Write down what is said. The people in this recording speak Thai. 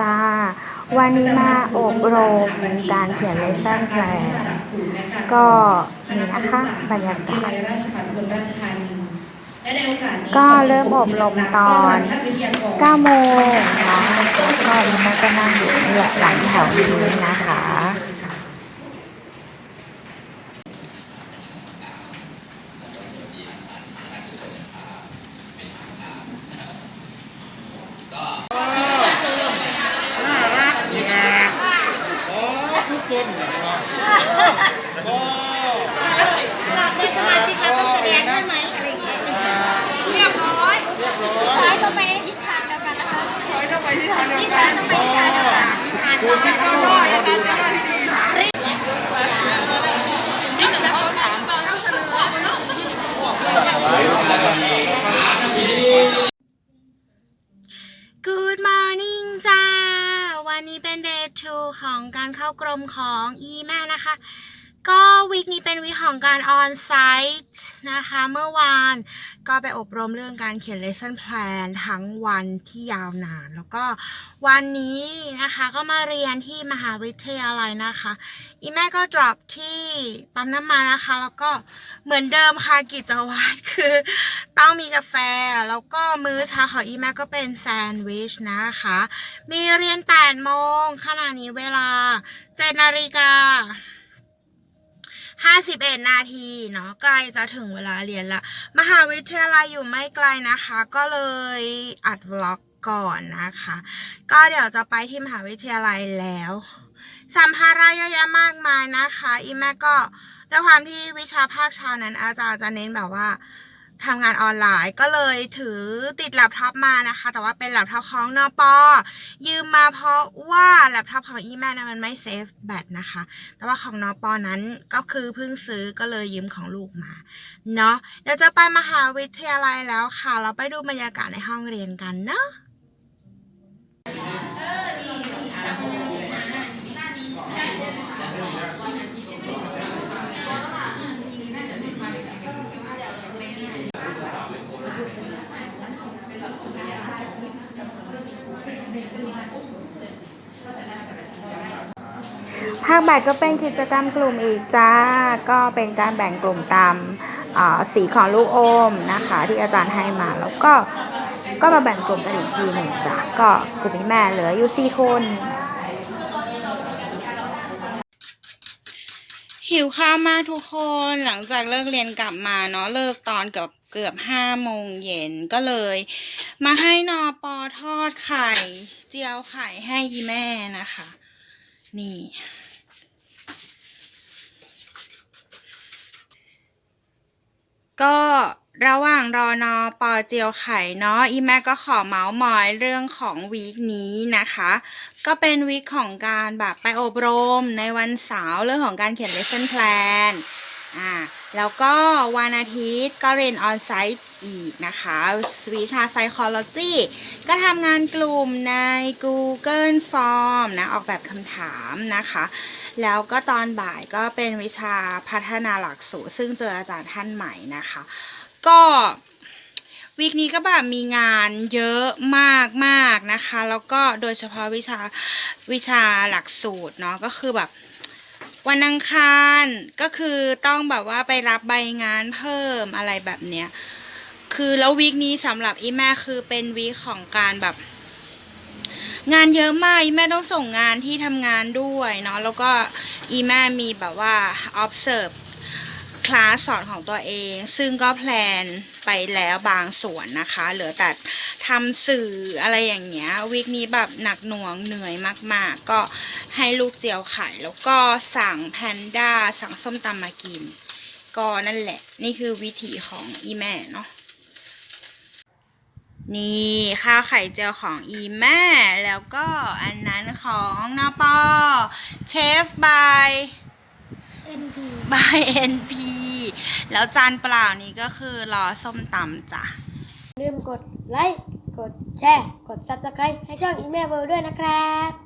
จ้า วันนี้มาอบรมการเขียนเลเซอร์แพลนก็นี่นะคะบรรยากาศก็เริ่มอบรมตอน9โมงนะแล้วก็มาก็นั่งอยู่นี่แหละหลังแถวนี้นะคะ น่ารักนี่นะโอ้ซุกซนเนาะโอ้ เราในสมาชิกเราต้องแสดงด้วยไหมอะไรอย่างเงี้ย เรียบร้อย เรียบร้อ ถอย ยเข้าไปในทิศทางเดียวกันนะคะถอยเข้าไปทิศทางเดียวกันทิศทางเข้าไปทิศทางเดียวกันทิศทาง คือที่ก็เขาดูนะ Good morning จ้า วันนี้เป็น day 2 ของการเข้ากรมของอีแม่นะคะ ก็วีคนี้เป็นวีคของการ on site นะคะ เมื่อวานก็ไปอบรมเรื่องการเขียน lesson plan ทั้งวันที่ยาวนาน แล้วก็วันนี้นะคะก็มาเรียนที่มหาวิทยาลัยนะคะ อีแม่ก็ drop ที่ปั๊มน้ำมันนะคะ แล้วก็เหมือนเดิมค่ะกิจวัตรคือ ต้องมีกาแฟ แล้วก็มื้อเช้าของอีแม่ก็เป็นแซนด์วิชนะคะ มีเรียน8โมงขณะนี้เวลา7นาฬิกา 51 นาทีเนาะใกล้จะถึงเวลาเรียนละ มหาวิทยาลัยอยู่ไม่ไกลนะคะ ก็เลยอัดวล็อกก่อนนะคะ ก็เดี๋ยวจะไปที่มหาวิทยาลัยแล้วสัมภาระเยอะแยะมากมายนะคะ อีแม่ก็ด้วยความที่วิชาภาคเช้านั้นอาจารย์จะเน้นแบบว่า ทำงานออนไลน์ก็เลยถือติดแล็ปท็อปมานะคะ แต่ว่าเป็นแล็ปท็อปของนปยืมมาเพราะว่าแล็ปท็อปของอีแม่นะมันไม่เซฟแบตนะคะ แต่ว่าของนปนั้นก็คือเพิ่งซื้อก็เลยยืมของลูกมาเนาะเดี๋ยวจะไปมหาวิทยาลัยแล้วค่ะ เราไปดูบรรยากาศในห้องเรียนกันเนาะ ภาคบ่ายก็เป็นกิจกรรมกลุ่มอีกจ้า ก็เป็นการแบ่งกลุ่มตามสีของลูกโอมนะคะ ที่อาจารย์ให้มาแล้วก็ก็มาแบ่งกลุ่มกันอีกทีหนึ่งจ้ะก็กลุ่มแม่เหลืออยู่สี่คนหิวข้าวมากทุกคนหลังจากเลิกเรียนกลับมาเนาะเลิกตอนเกือบเกือบห้าโมงเย็นก็เลย มาให้นอปอทอดไข่ เจียวไข่ให้ยีแม่นะคะ นี่ ก็ระหว่างรอนอปอเจียวไข่เนาะอีแม่ก็ขอเมาส์มอยเรื่องของวีคนี้นะคะ ก็เป็นวีคของการแบบไปอบรมในวันเสาร์เรื่องของการเขียน lesson plan อ่าแล้วก็วันอาทิตย์ก็เรียนออนไซต์อีกนะคะวิชา psychology ก็ทำงานกลุ่มใน Google Form นะ ออกแบบคำถามนะคะ แล้วก็ตอนบ่ายก็เป็นวิชาพัฒนาหลักสูตร ซึ่งเจออาจารย์ท่านใหม่นะคะ ก็วีคนี้ก็แบบมีงานเยอะมากมากๆนะคะ แล้วก็โดยเฉพาะวิชาวิชาหลักสูตรเนาะก็คือแบบ วันอังคารก็คือต้องแบบว่าไปรับใบงานเพิ่มอะไรแบบเนี้ยคือแล้ววีคนี้สำหรับอีแม่คือเป็นวีคของการแบบ งานเยอะมากอีแม่ต้องส่งงานที่ทำงานด้วยเนาะแล้วก็อีแม่มีแบบว่า observe คลาสสอนของตัวเอง ซึ่งก็แพลนไปแล้วบางส่วนนะคะ เหลือแต่ทำสื่ออะไรอย่างเงี้ยวีคนี้แบบหนักหน่วงเหนื่อยมาก ๆ ก็ให้ลูกเจียวไข่แล้วก็สั่งแพนด้าสั่งส้มตำมากิน ก็นั่นแหละ นี่คือวิถีของอีแม่เนาะนี่ข้าวไข่เจียวของอีแม่ แล้วก็อันนั้นของนปอเชฟบาย NP บาย NP แล้วจานเปล่านี้ก็คือรอส้มตำจ้ะลืมกดไลค์ กดแชร์ กด subscribe ให้ช่องอีเมลเบอร์ด้วยนะครับ